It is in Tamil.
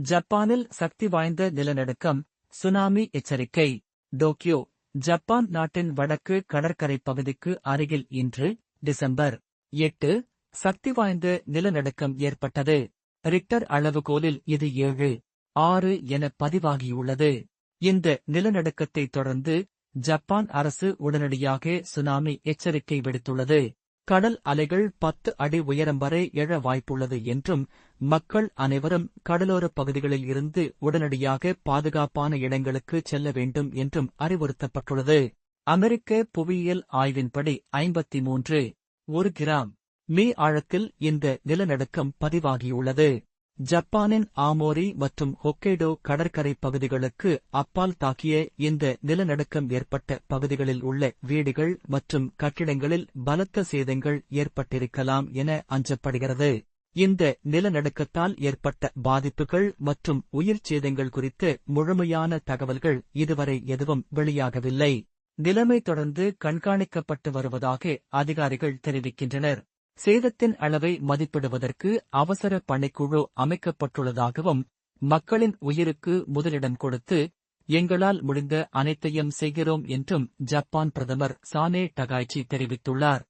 ஜப்பானில் சக்தி வாய்ந்த நிலநடுக்கம் சுனாமி எச்சரிக்கை. டோக்கியோ ஜப்பான் நாட்டின் வடக்கு கடற்கரை பகுதிக்கு அருகில் இன்று டிசம்பர் எட்டு சக்தி வாய்ந்த நிலநடுக்கம் ஏற்பட்டது. ரிக்டர் அளவுகோலில் இது ஏழு ஆறு என பதிவாகியுள்ளது. இந்த நிலநடுக்கத்தை தொடர்ந்து ஜப்பான் அரசு உடனடியாக சுனாமி எச்சரிக்கை விடுத்துள்ளது. கடல் அலைகள் பத்து அடி உயரம் வரை எழ வாய்ப்புள்ளது என்றும் மக்கள் அனைவரும் கடலோரப் பகுதிகளில் இருந்து உடனடியாக பாதுகாப்பான இடங்களுக்கு செல்ல வேண்டும் என்றும் அறிவுறுத்தப்பட்டுள்ளது. அமெரிக்க புவியியல் ஆய்வின்படி ஐம்பத்தி மூன்று ஒரு கிராம் மீ ஆழத்தில் இந்த நிலநடுக்கம் பதிவாகியுள்ளது. ஜப்பானின் ஆமோரி மற்றும் ஹொக்கேடோ கடற்கரை பகுதிகளுக்கு அப்பால் தாக்கிய இந்த நிலநடுக்கம் ஏற்பட்ட பகுதிகளில் உள்ள வீடுகள் மற்றும் கட்டிடங்களில் பலத்த சேதங்கள் ஏற்பட்டிருக்கலாம் என அஞ்சப்படுகிறது. இந்த நிலநடுக்கத்தால் ஏற்பட்ட பாதிப்புகள் மற்றும் உயிர் சேதங்கள் குறித்து முழுமையான தகவல்கள் இதுவரை எதுவும் வெளியாகவில்லை. நிலைமை தொடர்ந்து கண்காணிக்கப்பட்டு வருவதாக அதிகாரிகள் தெரிவிக்கின்றனர். சேதத்தின் அளவை மதிப்பிடுவதற்கு அவசர பணிக்குழு அமைக்கப்பட்டுள்ளதாகவும் மக்களின் உயிருக்கு முதலிடம் கொடுத்து எங்களால் முடிந்த அனைத்தையும் செய்கிறோம் என்றும் ஜப்பான் பிரதமர் சானே டகாய்ச்சி தெரிவித்துள்ளார்.